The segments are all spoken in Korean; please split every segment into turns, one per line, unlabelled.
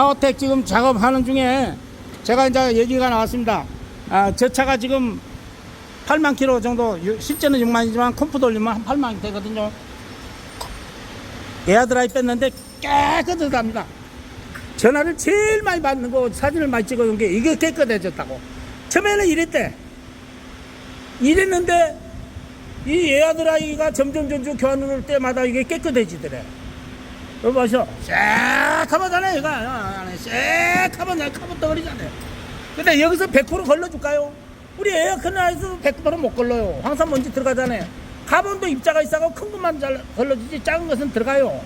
아우텍 지금 작업하는 중에 제가 이제 얘기가 나왔습니다. 아, 저 차가 지금 8만 킬로 정도, 유- 실제는 6만이지만 컴프 돌리면 한 8만 되거든요. 에어드라이 뺐는데 깨끗하답니다. 전화를 제일 많이 받는 거 사진을 많이 찍어놓은 게 이게 깨끗해졌다고. 처음에는 이랬대. 이랬는데 이 에어드라이가 점점 점점 교환할 때마다 이게 깨끗해지더래. 여기 보셔. 새카만하네, 얘가. 새카만, 내 카본 덩어리잖아요. 근데 여기서 100% 걸러줄까요? 우리 에어컨 안에서 100%못 걸러요. 황산 먼지 들어가잖아요. 카본도 입자가 있어서 큰 것만 잘 걸러주지 작은 것은 들어가요.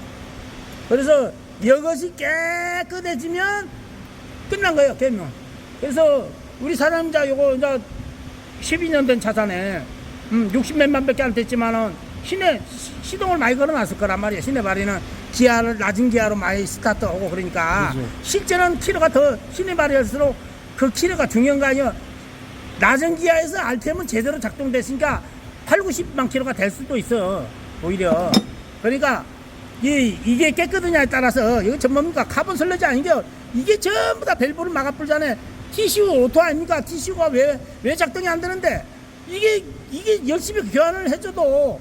그래서 이것이 깨끗해지면 끝난 거예요, 개면. 그래서 우리 사람자 요거 이제 12년 된 차잖아요. 음, 60몇만 밖에 안 됐지만은 시내 시- 시동을 많이 걸어놨을 거란 말이에요. 시내 발이는 기아를 낮은 기아로 많이 스타트하고 그러니까
그죠.
실제는 키로가 더 시내 발이할수록 그 키로가 중요한 거 아니에요. 낮은 기아에서 RPM은 제대로 작동됐으니까 8, 90만 킬로가 될 수도 있어. 오히려. 그러니까 이, 이게 깨끗느냐에 따라서 이거 전 뭡니까? 카본 설레지 아닌 게 이게 전부 다 밸브를 막아불잖아요. TCU 오토 아닙니까? TCU가 왜, 왜 작동이 안 되는데 이게, 이게 열심히 교환을 해줘도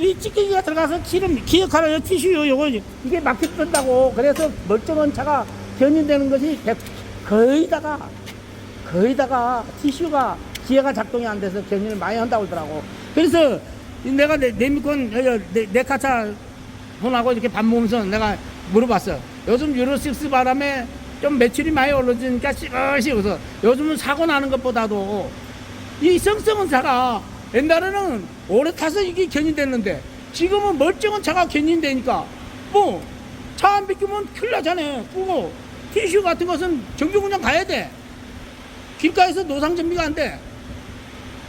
이 찌꺼기가 들어가서 기름, 기억하라, TCU 요거 이게 막혀든다고 그래서 멀쩡한 차가 견인되는 것이 백- 거의 다가 거의 다가 TCU가 기회가 작동이 안 돼서 견인을 많이 한다고 그러더라고. 그래서 내가 내, 내미콘, 내, 내 카차 분하고 이렇게 밥 먹으면서 내가 물어봤어. 요즘 유로6 바람에 좀 매출이 많이 올라지니까 찌그시그서 요즘은 사고 나는 것보다도 이 성성은 차가 옛날에는 오래 타서 이게 견인됐는데 지금은 멀쩡한 차가 견인되니까 뭐 차 안 비키면 큰일 나잖아요. 그거 티슈 같은 것은 정규 공장 가야 돼. 길가에서 노상 정비가 안 돼.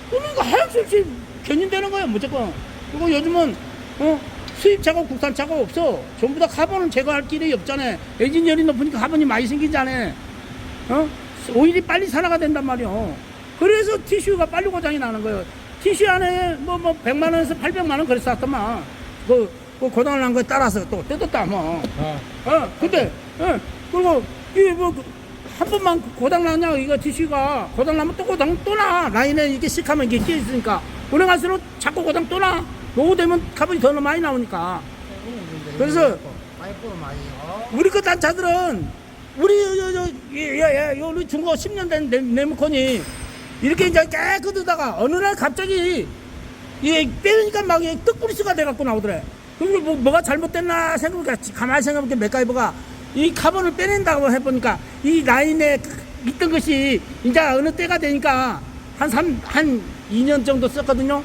그러니까 하염수 없이 견인되는 거예요, 무조건. 그리고 요즘은, 어, 수입차고 국산차가 없어. 전부 다 카본을 제거할 길이 없잖아요. 엔진열이 높으니까 카본이 많이 생기잖아요. 어? 오일이 빨리 산화가 된단 말이요. 그래서 티슈가 빨리 고장이 나는 거예요. 티슈 안에 뭐, 뭐, 100만 원에서 800만 원 그랬었더만. 그, 그 고장을 난 거에 따라서 또 뜯었다, 뭐.
아,
어, 근데, 어, 그리고, 이게 뭐, 한 번만 고장 나냐, 이거 TC가. 고장 나면 또 고장 또 나. 라인에 이게 씩하면 이게 끼어 있으니까. 운행할수록 자꾸 고장 또 나. 노후 되면 카본이 더 많이 나오니까. 그래서-
어?
우리 그 단차들은, 우리, 저, 저, 예, 예, 예, 우리 중고 10년 된 네- 네모콘이 이렇게 이제 깨끗하다가 어느 날 갑자기 이 빼니까 막이 떡브리스가 돼갖고 나오더래. 그리고 뭐, 뭐가 잘못됐나 생각해 가만히 생각해보니까 맥가이버가 이 카본을 빼낸다고 해보니까 이 라인에 있던 것이 이제 어느 때가 되니까 한 3, 한 2년 정도 썼거든요.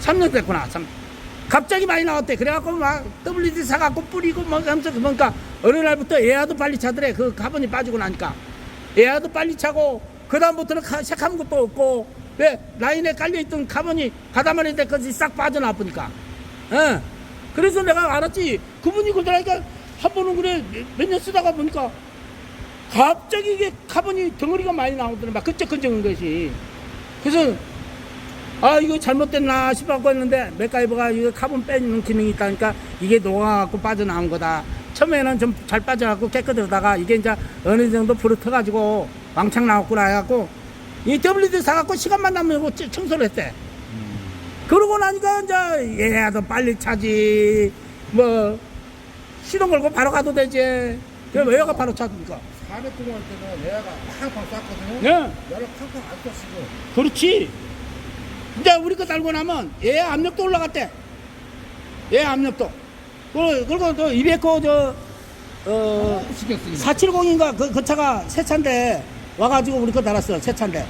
3년 됐구나. 참. 갑자기 많이 나왔대. 그래갖고 막 WD 사갖고 뿌리고 뭐 하면서 그러니까 어느 날부터 에어도 빨리 차더래. 그 카본이 빠지고 나니까. 에어도 빨리 차고 그 다음부터는 카- 색한 것도 없고 왜 라인에 깔려있던 카본이 가다마리 때까지 싹 빠져나쁘니까. 예. 그래서 내가 알았지. 그분이 그러니까 한 번은 그래 몇 년 쓰다가 보니까 갑자기 이게 카본이 덩어리가 많이 나오더래. 막 끈적끈적한 것이. 그래서 아 이거 잘못됐나 싶어갖고 했는데 맥가이버가 이거 카본 빼는 기능이 있다니까 이게 녹아갖고 빠져나온 거다 처음에는 좀 잘 빠져갖고 깨끗하다가 이게 이제 어느 정도 부르터가지고 왕창 나왔구나 해갖고 이 WD 사갖고 시간만 이거 찌- 청소를 했대 그러고 나니까 이제 얘도 빨리 차지 뭐 시동 걸고 바로 가도 되지 그럼 왜가 바로 차니까
400 동안 때는 내가 팡팡 쐈거든요.
예
연락 팡팡 안 쐈어.
그렇지. 이제 우리 거 달고 나면 얘 압력도 올라갔대. 얘 압력도. 그리고, 그리고 또 이베코 저, 어,
시켰어.
470인가 그, 그 차가 새 차인데 와가지고 우리 거 달았어. 새 차인데.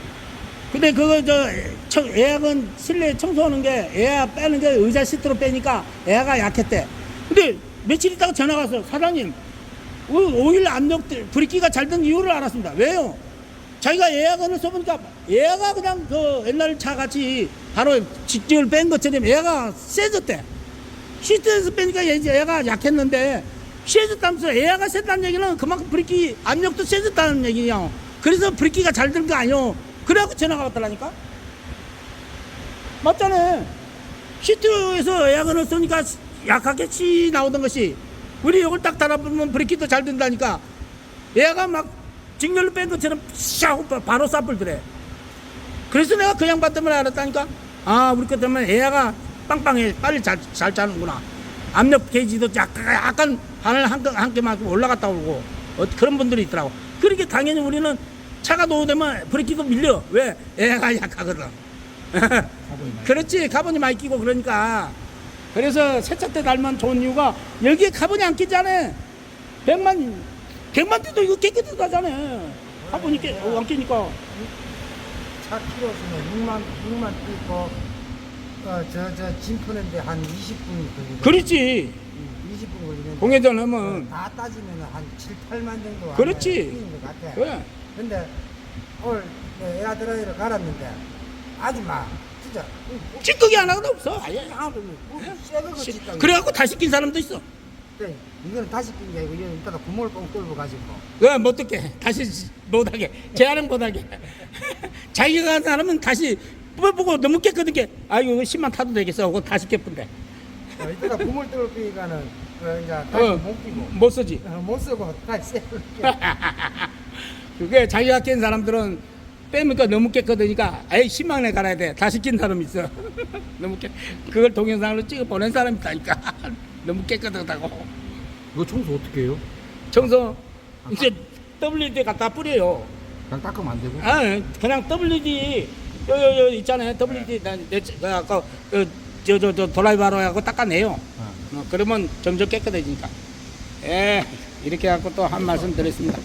근데 그거 저, 청, 예약은 실내 청소하는 게 예약 빼는 게 의자 시트로 빼니까 예약가 약했대. 근데 며칠 있다가 전화 왔어. 사장님, 오- 오일 압력 때 브레이크가 잘 된 이유를 알았습니다. 왜요? 자기가 예약을 써보니까 얘가 그냥 그 옛날 차 같이 바로 직진을 뺀 것처럼 얘가 세졌대. 시트에서 빼니까 얘- 얘가 약했는데 세졌다면서 얘가 셌다는 얘기는 그만큼 브레이크 압력도 세졌다는 얘기야. 그래서 브레이크가 잘된거 아니요. 그래갖고 전화가 왔더라니까. 맞잖아. 시트에서 에어건을 쏘니까 약하게 치 나오던 것이 우리 이걸 딱 달아보면 브레이크도 잘 된다니까. 얘가 막 직렬로 뺀 것처럼 샤고 바로 싹불더래 그래서 내가 그 양반 때문에 알았다니까? 아 우리 것 때문에 애가 빵빵해. 빨리 잘, 잘 짜는구나. 압력 게이지도 약간, 약간 바늘 한, 개- 한 개만큼 올라갔다 오고. 어, 그런 분들이 있더라고 그렇게 당연히 우리는 차가 노후되면 브레이크도 밀려. 왜? 애가 약하거든. 그렇지. 카본이 많이 끼고 그러니까. 그래서 세차 때 달면 좋은 이유가 여기에 카본이 안 끼잖아. 100만 100만 대도 이거 깨끗하잖아. 카본이 깨, 어, 안 끼니까.
차 키로수는 6만 6만 뛰고 어 저 저 진푸는데 한 20분 걸리고
그렇지.
20분 걸리는데
공회전 하면
다 따지면 한 7, 8만 정도
그렇지.
뛰는 것 같아.
그래
근데 오늘 에어 드라이를 갈았는데 아줌마 진짜
찌꺼기 하나도 없어. 아예. 그래갖고 다시 낀 사람도 있어.
그래, 이거는 다시 낀게 아니고 이거는 이따가 구멍을 뻥 뚫고 가지고.
왜 못 듣게 다시 못하게. 제한은 못하게. 자기가 한 사람은 다시 뽑아보고 너무 깨끗하게. 아이고 이거 10만 타도 되겠어. 하고 다시 깨뿐데.
어, 이따가 구멍을 뚫을 끼니까는 어, 이제 다시
어,
못 끼고
못 쓰지
어, 못 쓰고 다시
그게 자기가 낀 사람들은 빼니까 너무 깨끗하니까 에이 10만에 갈아야 돼 다시 낀 사람 있어 너무 깨 그걸 동영상으로 찍어 보낸 사람 있다니까 너무 깨끗하다고
이거 청소 어떻게 해요?
청소 이제 WD 갖다 뿌려요
그냥 닦으면 안 되고
아 그냥 WD 요요요 있잖아요 WD 난내 아까 저저 저 드라이버로 하고 닦아내요 어, 그러면 점점 깨끗해지니까. 예 이렇게 갖고 또 한 말씀 드렸습니다